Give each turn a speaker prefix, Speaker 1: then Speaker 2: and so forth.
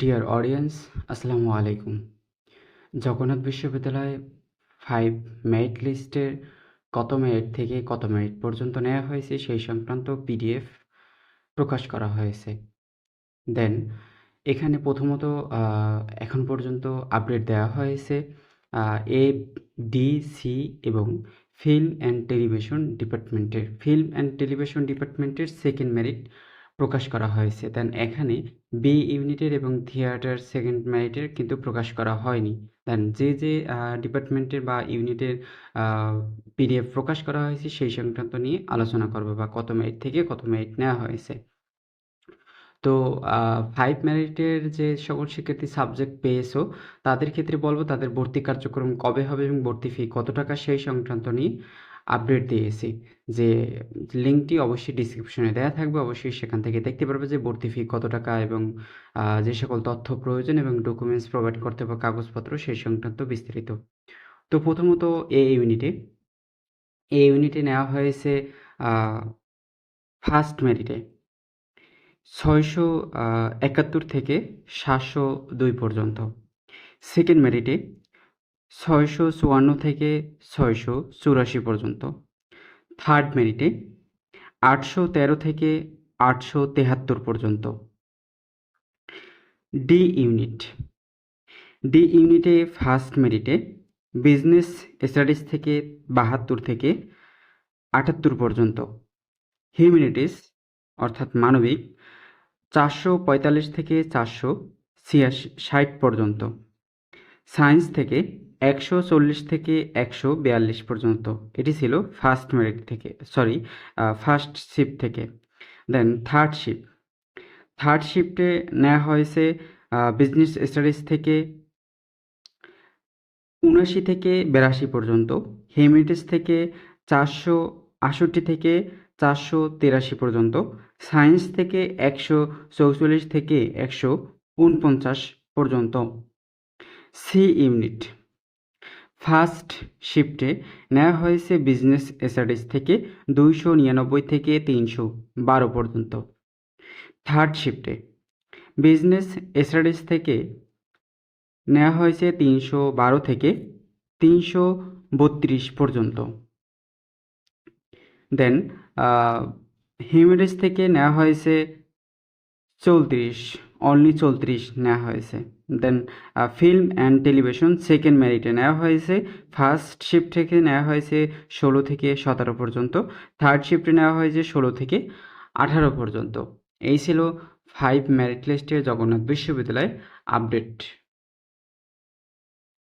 Speaker 1: Dear audience আসসালামু আলাইকুম। জগন্নাথ বিশ্ববিদ্যালয় ফাইভ মেরিট লিস্টের কত মেরিট থেকে কত মেরিট পর্যন্ত নেওয়া হয়েছে সেই সংক্রান্ত পিডিএফ প্রকাশ করা হয়েছে। দেন এখানে প্রথমত এখন পর্যন্ত আপডেট দেওয়া হয়েছে এ ডি সি এবং ফিল্ম অ্যান্ড টেলিভিশন ডিপার্টমেন্টের ফিল্ম অ্যান্ড টেলিভিশন ডিপার্টমেন্টের সেকেন্ড মেরিট প্রকাশ করা হয়েছে। দেন এখানে বি ইউনিটের এবং থিয়েটার সেকেন্ড মেরিটের কিন্তু প্রকাশ করা হয়নি। দেন যে যে ডিপার্টমেন্টের বা ইউনিটের পিডিএফ প্রকাশ করা হয়েছে সেই সংক্রান্ত নিয়ে আলোচনা করব বা কত মেরিট থেকে কত মেরিট নেওয়া হয়েছে। তো ফাইভ মেরিটের যে সকল শিক্ষার্থী সাবজেক্ট পেয়েছ, তাদের ক্ষেত্রে বলব তাদের ভর্তি কার্যক্রম কবে হবে এবং ভর্তি ফি কত টাকা সেই সংক্রান্ত নিয়ে আপডেট দিয়েছি যে লিঙ্কটি অবশ্যই ডিসক্রিপশনে দেওয়া থাকবে। অবশ্যই সেখান থেকে দেখতে পারবে যে ভর্তি ফি কত টাকা এবং যে সকল তথ্য প্রয়োজন এবং ডকুমেন্টস প্রোভাইড করতে বা কাগজপত্র সেই সংক্রান্ত বিস্তারিত। তো প্রথমত এ ইউনিটে এ ইউনিটে নেওয়া হয়েছে ফার্স্ট মেরিটে ছয়শো একাত্তর থেকে সাতশো দুই পর্যন্ত। সেকেন্ড মেরিটে ছয়শো চুয়ান্ন থেকে ছয়শো চুরাশি পর্যন্ত। থার্ড মেরিটে আটশো তেরো থেকে আটশো তেহাত্তর পর্যন্ত। ডি ইউনিট ডি ইউনিটে ফার্স্ট মেরিটে বিজনেস স্টাডিজ থেকে বাহাত্তর থেকে আটাত্তর পর্যন্ত। হিউম্যানিটিস অর্থাৎ মানবিক চারশো পঁয়তাল্লিশ থেকে চারশো ছিয়াশি ষাট পর্যন্ত। সায়েন্স থেকে একশো চল্লিশ থেকে একশো বিয়াল্লিশ পর্যন্ত। এটি ছিল ফার্স্ট মেরিট থেকে সরি ফার্স্ট শিফট থেকে। দেন থার্ড শিফট থার্ড শিফটে নেওয়া হয়েছে বিজনেস স্টাডিজ থেকে উনাশি থেকে বিরাশি পর্যন্ত হিউম্যানিটিস থেকে চারশো আষট্টি থেকে চারশো তিরাশি পর্যন্ত সায়েন্স থেকে একশো চৌচল্লিশ থেকে একশো উনপঞ্চাশ পর্যন্ত। সি ইউনিট ফার্স্ট শিফটে নেওয়া হয়েছে বিজনেস স্টাডিজ থেকে দুইশো নিরানব্বই থেকে তিনশো বারো পর্যন্ত। থার্ড শিফটে বিজনেস স্টাডিজ থেকে নেওয়া হয়েছে তিনশো বারো থেকে তিনশো বত্রিশ পর্যন্ত। দেন হিউম্যানিটিস থেকে নেওয়া হয়েছে চৌত্রিশ অনলি চৌত্রিশ নেওয়া হয়েছে। Then film and television second মেরিটে নেওয়া হয়েছে। ফার্স্ট শিফট থেকে নেওয়া হয়েছে ষোলো থেকে সতেরো পর্যন্ত। থার্ড শিফটে নেওয়া হয়েছে ষোলো থেকে আঠারো পর্যন্ত। এই ছিল ফাইভ মেরিট লিস্টের জগন্নাথ বিশ্ববিদ্যালয় আপডেট